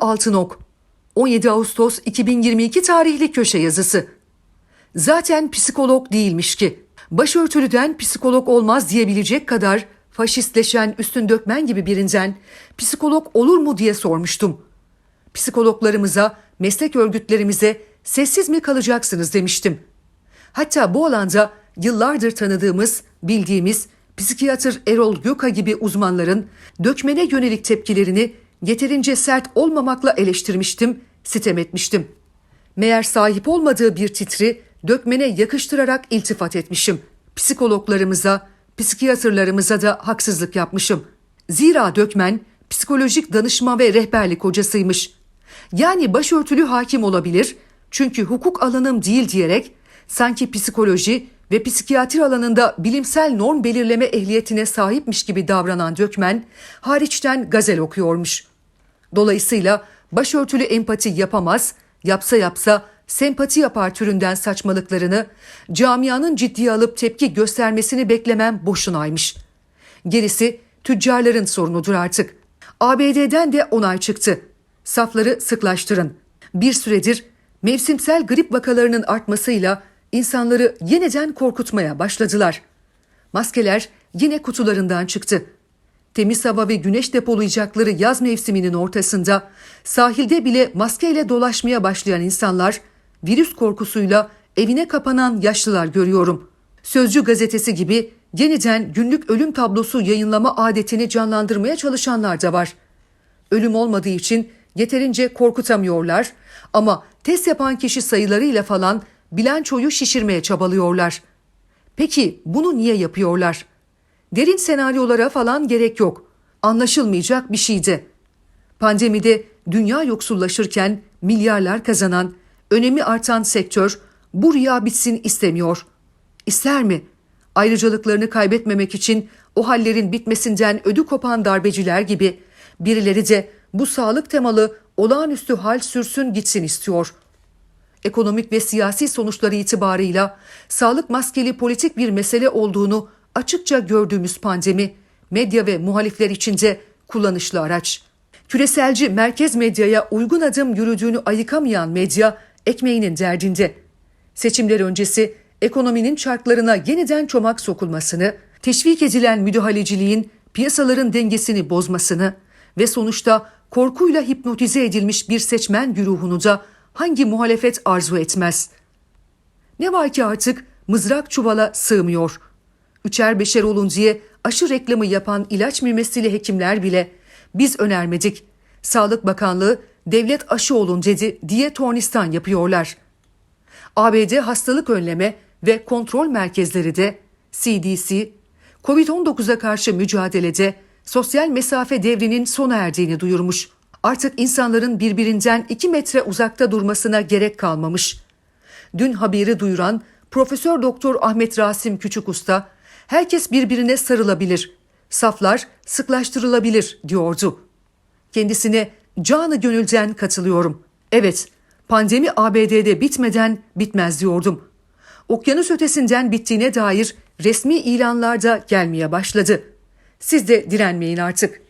Altınok 17 Ağustos 2022 tarihli köşe yazısı. Zaten psikolog değilmiş ki. Başörtülüden psikolog olmaz diyebilecek kadar faşistleşen üstün dökmen gibi birinden psikolog olur mu diye sormuştum. Psikologlarımıza, meslek örgütlerimize sessiz mi kalacaksınız demiştim. Hatta bu alanda yıllardır tanıdığımız, bildiğimiz psikiyatr Erol Göka gibi uzmanların dökmene yönelik tepkilerini yeterince sert olmamakla eleştirmiştim, sitem etmiştim. Meğer sahip olmadığı bir titri dökmene yakıştırarak iltifat etmişim. Psikologlarımıza, psikiyatrlarımıza da haksızlık yapmışım. Zira dökmen psikolojik danışma ve rehberlik hocasıymış. Yani başörtülü hakim olabilir çünkü hukuk alanım değil diyerek sanki psikoloji ve psikiyatri alanında bilimsel norm belirleme ehliyetine sahipmiş gibi davranan Dökmen hariçten gazel okuyormuş. Dolayısıyla başörtülü empati yapamaz, yapsa yapsa sempati yapar türünden saçmalıklarını camianın ciddiye alıp tepki göstermesini beklemem boşunaymış. Gerisi tüccarların sorunudur artık. ABD'den de onay çıktı. Safları sıklaştırın. Bir süredir mevsimsel grip vakalarının artmasıyla insanları yeniden korkutmaya başladılar. Maskeler yine kutularından çıktı. Temiz hava ve güneş depolayacakları yaz mevsiminin ortasında sahilde bile maskeyle dolaşmaya başlayan insanlar virüs korkusuyla evine kapanan yaşlılar görüyorum. Sözcü gazetesi gibi yeniden günlük ölüm tablosu yayınlama adetini canlandırmaya çalışanlar da var. Ölüm olmadığı için yeterince korkutamıyorlar ama test yapan kişi sayılarıyla falan bilançoyu şişirmeye çabalıyorlar. Peki bunu niye yapıyorlar? Derin senaryolara falan gerek yok. Anlaşılmayacak bir şeydi. Pandemide dünya yoksullaşırken milyarlar kazanan, önemi artan sektör bu rüya bitsin istemiyor. İster mi? Ayrıcalıklarını kaybetmemek için o hallerin bitmesinden ödü kopan darbeciler gibi birileri de bu sağlık temalı olağanüstü hal sürsün gitsin istiyor. Ekonomik ve siyasi sonuçları itibarıyla sağlık maskeli politik bir mesele olduğunu açıkça gördüğümüz pandemi medya ve muhalifler içinde kullanışlı araç. Küreselci merkez medyaya uygun adım yürüdüğünü ayıkamayan medya ekmeğinin derdinde. Seçimler öncesi ekonominin çarklarına yeniden çomak sokulmasını, teşvik edilen müdahaleciliğin piyasaların dengesini bozmasını ve sonuçta korkuyla hipnotize edilmiş bir seçmen güruhunu da hangi muhalefet arzu etmez? Ne var ki artık mızrak çuvala sığmıyor. Üçer beşer olun diye aşı reklamı yapan ilaç mümessili hekimler bile biz önermedik. Sağlık Bakanlığı devlet aşı olun dedi diye tornistan yapıyorlar. ABD hastalık önleme ve kontrol merkezleri de CDC, COVID-19'a karşı mücadelede sosyal mesafe devrinin sona erdiğini duyurmuş. Artık insanların birbirinden 2 metre uzakta durmasına gerek kalmamış. Dün haberi duyuran Profesör Doktor Ahmet Rasim Küçükusta, herkes birbirine sarılabilir, saflar sıklaştırılabilir diyordu. Kendisine canı gönülden katılıyorum. Evet, pandemi ABD'de bitmeden bitmez diyordum. Okyanus ötesinden bittiğine dair resmi ilanlar da gelmeye başladı. Siz de direnmeyin artık.